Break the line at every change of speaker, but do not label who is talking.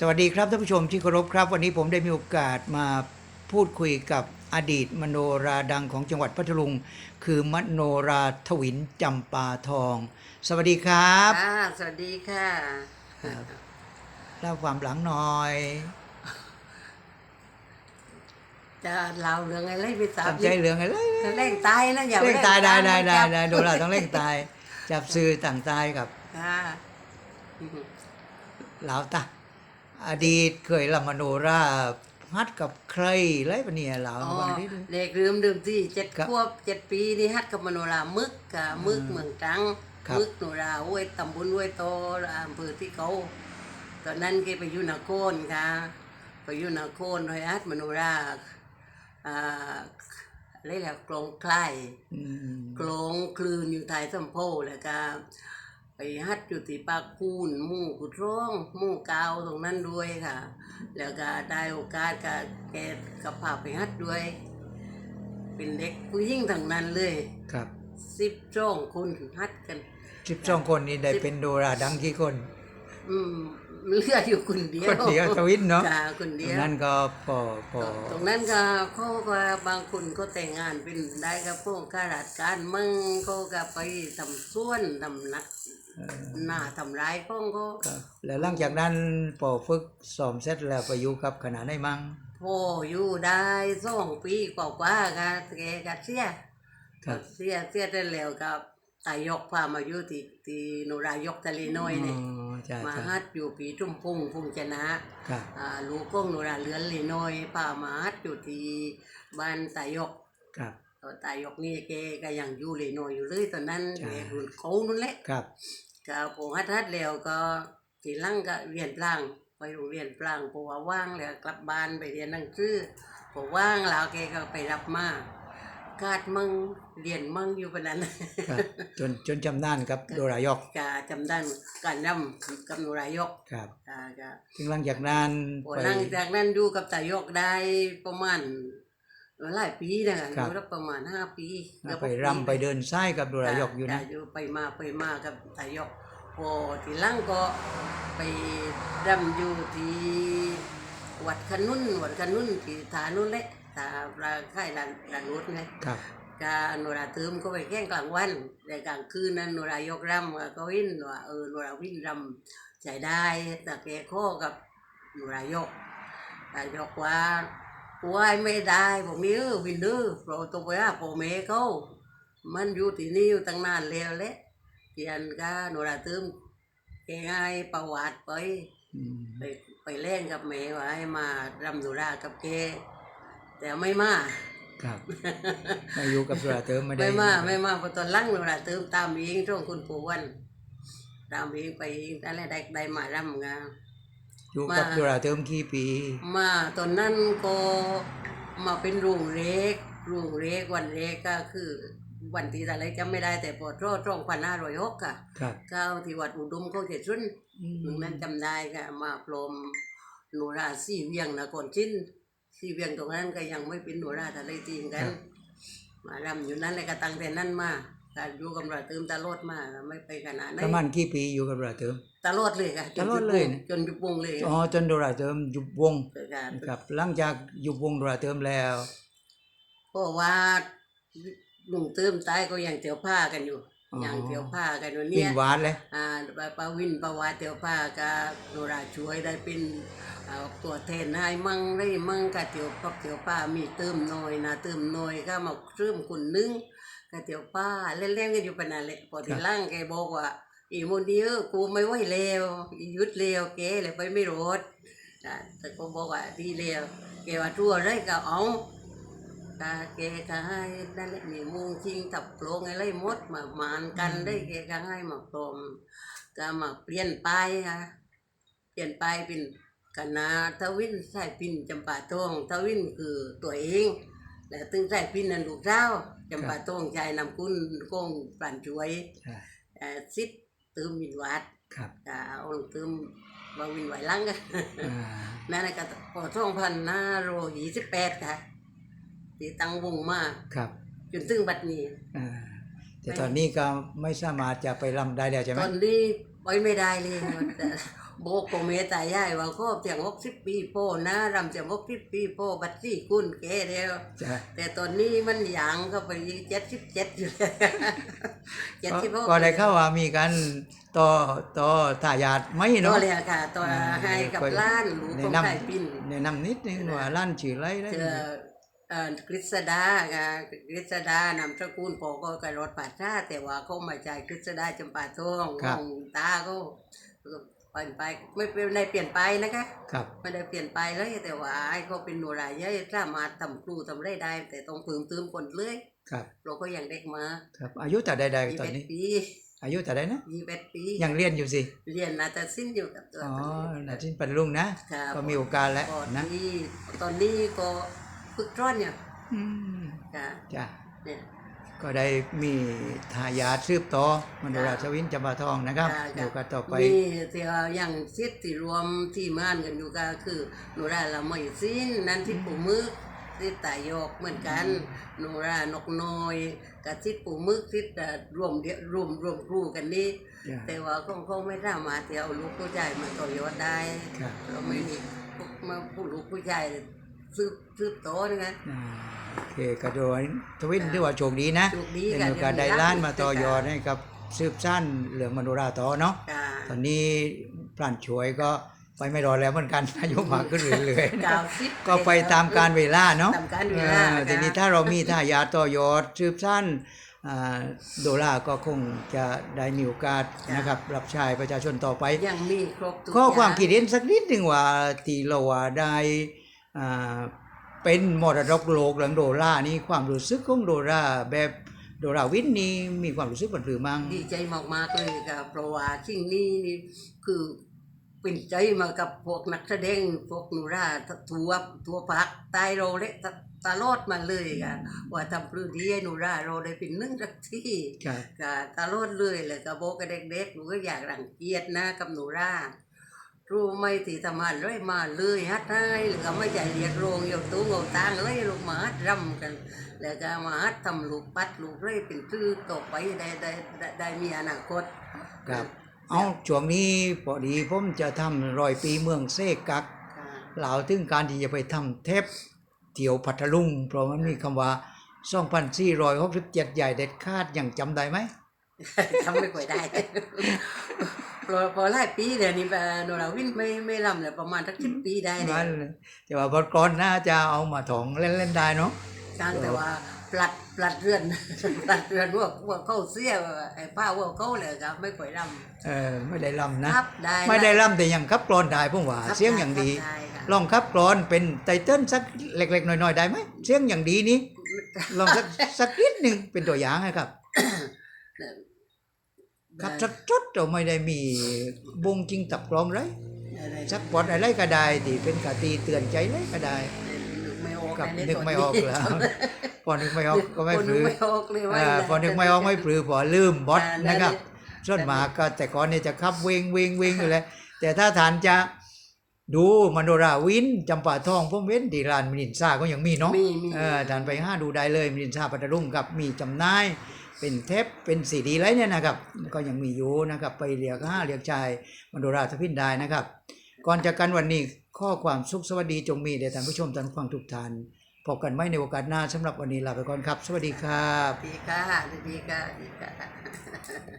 สวัสดีครับท่านผู้ชมที่เคารพครับ วันนี้ผมได้มีโอกาสมาพูดคุยกับอดีตมโนราดังของจังหวัดพัทลุง คือมโนราทวินจำปาทอง สวัสดีครับ
ค่ะสวัสดีค่ะ
ครับเล่าความหลังหน่อย
จะเล่าเรื่องอะไรไปสาม
ทำใจเหลืองอะไร
เร่งตายนะอย่า
เร่งตายได้ได้ได้
จับ
ได้โดราต้องเร่งตาย จับซื้อต่างตายกับ
ค่ะอืม
เหลาวตา อดีตเคยลำมโนราฮัดกับใครไรปะเนี่ยเหลาว
อ๋อ
วันนี้ดู
เด็กลืมดื่มที่เจ็ด
ครับ
ขวบเจ็ดปีนี่ฮัดกับมโนรามึกกับมึก
อืม
เมืองตรัง
ครับ
มึกโนราห้วยตำบลห้วยโตอำเภอที่เขาตอนนั้นแกไปอยู่นาโคนค่ะไปอยู่นาโคนโดยฮัดมโนราอ่าเรียกอะไรกลองคล้าย
อืม
กลองคลืนอยู่ไทยสัมโพแล้วก็ ไปฮัดอยู่ที่ปากคูนหมู่กุดร้องหมู่กาวตรงนั้นด้วยค่ะ แล้วก็ได้โอกาสกับแกกับพาไปฮัดด้วย เป็นเด็กผู้หญิงทั้งนั้นเลย
ครับ
สิบจ้องคนฮัดกัน
สิบสองคนนี้ได้เป็นโดราดังกี่คน
อืมเหลืออยู่คนเดียว
คนเดียวทวินเนาะ
จ้าคน
ตร
เดี
ง
ยว
นั้นก็พอพอ
ตรงนั้นก็เขาก็บางคนก็แต่งงานเป็นได้กับพวกข้าราชการมั่งเขาก็ไปทำส่วนทำนัก
เอ่อ
หน้าทำร้ายพ้องก็
ครับแล้วหลังจากนั้นพอฝึกซ้อมเสร็จแล้วไปอยู่กับคณะได้มั่ง
พ่ออยู่ได้สองปีกว่าๆก็แกก็เสีย
ครับ
เสียเสียได้แล้วกับตายกพามาอยู่ที่ที่โนรายกทะเลน้อยเนี่ย
อ๋อใช่
มา
ใช่
ฮัดอยู่ปีทุ่มพุ่งพุ่งชนะครับอ่าลูกก้องโนราเลือนเลน้อยพามาฮัดอยู่ที่บ้านตายก
ครับ
ตอนตายกนี่แกก็ยังอยู่เลน้อยอยู่เลยตอนนั้น
ใช่
แกรุ่นเขานั่นแหละ
ครับ
ก็ผมฮัดฮัดแล้วก็ทีหลังก็เรียนพลางไปโรงเรียนพลางเพราะว่าว่างแล้วกลับบ้านไปเรียนหนังสือพอว่างแล้วแกก็ไปรับมากาดมั่งเรียนมั่งอยู่ปานนั้น
ครับจนจนจำนานกับโดรายอก
กาจำได้การนำกับหนุรายก
ครับ
กาก็
ถึงหลังจากนั้น
พอ
ไป
หลังจากนั้นอยู่กับตายกได้ประมาณหลายปีนะ
ครั
อบยู่ได้ประมาณห้าปีเกือบ
ไป
หกปี
รำไปเดินไส้กับโดรายอกอยู่นะ
จ้อยู่ไปมาไปมากับตายก พอทีหลังก็ไปรำอยู่ที่วัดขนุนวัดขนุนที่ฐานุนเละฐาปลาค่ายลานลานนุษไง
ครับ
กาโนราเติมก็ไปแข่งกลางวันแต่กลางคืนนั้นโนรายกรำก็วินว่าเออโนราวินรำใช้ได้แต่แกข้อกับโนรายกนายกว่าป่วยไม่ได้ผมมีเออวินเดอร์เราต้องไปหาพ่อแม่เขามันอยู่ที่นี่อยู่ตั้งนานแล้วแหละเทียนก็โนราเติมแกง่ายประวัติไป
อืม
ไปไปเล่นกับแม่ว่าให้มารำโนรากับแกแต่ไม่มา
ครับมาอยู่กับโดราเติมไม่ได้
ไม่มาไม่มาเพอตอนหลังเวลาเติมตามเองช่วงคุณปู่วันตามเองไปเองแต่ละได้ได้มารำงาน
อยู่กับ
มา
โดราเติมกี่ปี
มาตอนนั้นก็มาเป็นรุงเล็กรุงเล็กวันเล็กก็คือ วันที่อะไรจำไม่ได้แต่พอช่วช่วงพันห้าร้อยหกค่ะ
ครับ
ก็ที่วัดอุดมเขาเจ็ดชุน
อืม
ตรงนั้นจำได้ค่ะ มาพรมโนราสี่เวียงนะก่อนชิ้นสี่เวียงตรงนั้นก็ยังไม่เป็นโนราทะเลจีนกันมารำอยู่นั่นเลยก็ตั้งแต่นั้นมาการอยู่กับเราเติมตลอดมาไม่ไปขนาดไหน
ประมาณกี่ปีอยู่กับโดราเติม
ตลอดเลยค่ะ
ตลอดเลยนะ
จนยุบวงเลย
อ๋อจนโดราเติมยุบวง
ค่ะ
ครับหลังจากยุบวงโดราเติมแล้ว
เพราะว่า ลุงเติมตายก็ยังเตียวผ้ากันอยู่
อ๋อ
ยังเตียวผ้ากันอยู่
กิ
เนี่
น
ย
หวานเลย
อ่าปาปาวินปาวาเตียวผ้าก็โนราช่วยได้เป็นอ่าตัวแทนให้มั่งได้มั่งกะเตียวพักเตียวผ้ามีเติมหน่อยนะเติมหน่อยก็มาเริ่มคนนึงกะเตียวผ้าเล่นๆกันอยู่ปานนั้นแหละพอทีหล่างแกบอกว่า อีโมเดียวกูไม่ไหวแล้วอีหยุดแล้วแกเลยไปไม่รอดอ่าแต่ก็บอกว่าดีแล้วแกว่าทั่วไรก็เอา ตาแกก็ให้นั่นแหละมีมุงชิงตับโปรงอะไรหมดมามานกันได้แกก็ให้มาปลอมก็มาเปลี่ยนไปค่ะเปลี่ยนไปเป็นคณะทวินใส่ปินจำปาทองทวินคือตัวเอง แล้วตึงใส่ปินนันลูกเจ้าจำปาทองใจนำคุณกงปลันช่วย
ใช่
เอ่อซิดตืมวินวัด
ครับ
ก็เอาตืมมาวินไหวหลังกัน
อ่า
นั่นนะก็พอช่วงพันห้าโรยี่สิบแปดค่ะ ที่ตั้งวงมา
ครับ
จนถึงบัดนี้
อ่าแต่ตอนนี้ก็ไม่สามารถจะไปรำได้แล้วใช่ไหม
ตอนนี้ไปไม่ได้เลยแต่โบกโกเมตายายว่าก็เพียงหกสิบปีโป้นะรำจะหกสิบปีโป้บัตรซี่กุนแกเดียว
จ้ะ
แต่ตอนนี้มันหยางก็ไปเจ็ดสิบเจ็ดอยู่เลยเจ็ด
ก็
สิบหก
ก็ได้เข้าว่ามีการต่อต่อทายาทไหม
ตัว
เนาะ
เลยค่ะตัว
อ่า
ให้กับ
ก็
ล้านหลูก
แนะ
ของ
นำ
ไทยปิน
แนะนำนิดนึงว่าร้านชื่ออะไรได้
เจอเอ่อ กฤษดาค่ะกฤษดานามสกุลพอก็กระรถป่าชาแต่ว่าเขามาจากกฤษดาจำปาทองของตาก็เปลี่ยนไปไม่เป็นได้เปลี่ยนไปนะคะ
ครับ
ไม่ได้เปลี่ยนไปเลยแต่ว่าไอ้เขาเป็นหนูรายย่อยสามารถทำครูทำได้ได้ แต่ต้องเพิ่มเติมคนเลย
ครับ
เราก็ยังเด็กมา
ครับอายุแต่ใด
ยี่
ๆตอน
สิบ
นี้
ปี
อายุแต่ใดนะ
ยี่สิบปี
ยังเรียนอยู่สิ
เรียนนาฏศิลป์อยู่กับตัว
อ๋อ
ตอนนี้
นาทินปันลุงนะ
ค่ะ
ก็มีโอกาสแล้ว
ก่อน
นะ
ที่ตอนนี้ก็ ฝึกร้อนอยู่
อืม
ค่ะ
จ้ะ
เนี่ย
ก็ได้มีทายาทสืบต่อมโนราชวินจำปาทองนะครับ
ค่ะ
เดี๋ยวก็ต่อไป
มีที่ว่าอย่างซิดที่รวมที่ม่านกันอยู่ก็คือหนูราละไม่สิ้นนั้นที่ปูมึกซิดตายกเหมือนกันหนูรานกน้อยกับซิดปูมึกซิดแต่รวมเดียวรวมรวมครูกันนี่
จ้ะ
แต่ว่าคงคงไม่สามารถที่เอาลูกผู้ชายมาต่อยอดได้
ครับ
เราไม่มีพวกมาผู้ลูกผู้ชาย ซืบซืบโตนะ
อ่าโอเคก็โดยทวินที่ว่าโชคดีนะ
โชคดี
ได้มีโอกาสได้ล้านมาต่อยอดให้กับสืบสั้นเหลืองมโนราต่อเนาะ
ค่ะ
ตอนนี้พรานช่วยก็ไปไม่รอดแล้วเหมือนกัน อายุมากขึ้นเรื่อยๆนะ
เก้าสิบ
ก็ไปตามการเวลาเนาะ
ตามกาลเวลา
ออทีนี้ถ้าเรามีทายาทต่อยอดสืบสั้นอ่าโดล่าก็คงจะได้มีโอกาสนะครับรับใช้ประชาชนต่อไป
ยังมีครบทุก
ข้อความ
ย่ง
คิดเห็นสักนิดหนึ่งว่าตีเราว่าได้อ่า เป็นมรดกโลกหลังโดรานี่ความรู้สึกของโดราแบบโดราวินนี่มีความรู้สึกบันหรือมั้ง
ดีใจมากๆเลยค่ะเพราะว่าสิ่งนี้นี่คือเป็นใจมากับพวกนักแสดงพวกหนูราทัวทัวพักใต้เราเละตตลอดมาเลยค่ะว่าทำพื้นที่ให้หนูราเราได้เป็นหนึ่งสักที่
ครับ
ก็ตลอดเลยเลยก็บอกกับเด็กๆหนูก็อยากรังเกียจนะกับหนูรา รู้ไหม่ที่ทำงานเลยมาเลยฮัดให้หรือก็ไม่ใจเรียกโรงอยู่ตู้เงาตังเลยลูกมาฮัดรำกัน แล้วก็มาฮัดทำลูกปัดลูกเร่ยเป็นชื่อต่อไปได้ได้ได้ได้มีอนาคต
ครับเอาช่วงนี้พอดีผมจะทำรอยปีเมืองเซกัก
ค่ะ
เหล่าถึงการที่จะไปทำเทปเที่ยวพัทลุง เพราะมันมีคำว่า2467ใหญ่เด็ดขาดอย่างจำได้ไหม
ทำไม่ค่อยได้ พอพอหลายปีเดี๋ยวนี้แบบโนราวินไม่ไม่รำเลยประมาณสักสิบปีได้เล
นั่
ย
นเลยแต่ว่าบทก่อนน่าจะเอามาถองเล่นๆได้เนาะ
ทางแต่ว่าปลัดปลัดเรือน ปลัดเรือนว่าว่าเข้าเสียไอ้ป้าว่าเข้าเลยครับไม่ค่อยร
เออไม่ได้ลำำนะ
ครับได้
ไม่ได้ลำแต่ยังขับกรอนได้ผมว่า
ครับ
เสียงอย่างดี
ครับไค่ะ
ลองขับกรอนเป็นไตเติ้ลสักเล็กๆหน่อยๆได้ไหมเสียงอย่างดีนี้ลองสักสักนิดหนึ่งเป็นตัวอย่างให้ครับ ครับสักจดเราไม่ได้มีบงจริงตับกลองเลย
ได้
สักบทอะไรก็ได้ที่เป็นกาตีเตือนใจเลยก็ได้
นึกไม่ออก
กับ
ในึ
กไม่ออก
ต
แล้วพอนึกไม่ออกก็ไม่
คน
ป
นึ
ลื
ก
อ
ไม่ออกเลยว่า
อ่าพอนึกไม่ออกไม่ปลือพอลืมบอท
อ่านั่น
นะครับ
เลย
ส่วนมากก็แต่ก่อนเนี่ยจะขับเวงเวงเวงอยู่เลยแต่ถ้าฐานจะดูมโนราวินจำปาทองพ่อเว้นดีรานมินินซาก็ยังมีเนาะ
มีมี
เออฐานไปห้าดูได้เลยมินินซาปัตตรุ่งกับมีจำหน่าย เป็นเทปเป็นสีดีไรเนี่ยนะครับ ก็ยังมีอยู่นะครับ ไปเรียกห้าเรียกชายมโนราทพินได้นะครับ ก่อนจากกันวันนี้ข้อความสุขสวัสดีจงมีแด่ท่านผู้ชมท่านผู้ฟังทุกท่านพบกันไม่ในโอกาสหน้าสำหรับวันนี้ลาไปก่อนครับ สวัสดีครับ
ดีค่ะ ดีค่ะดีค่ะ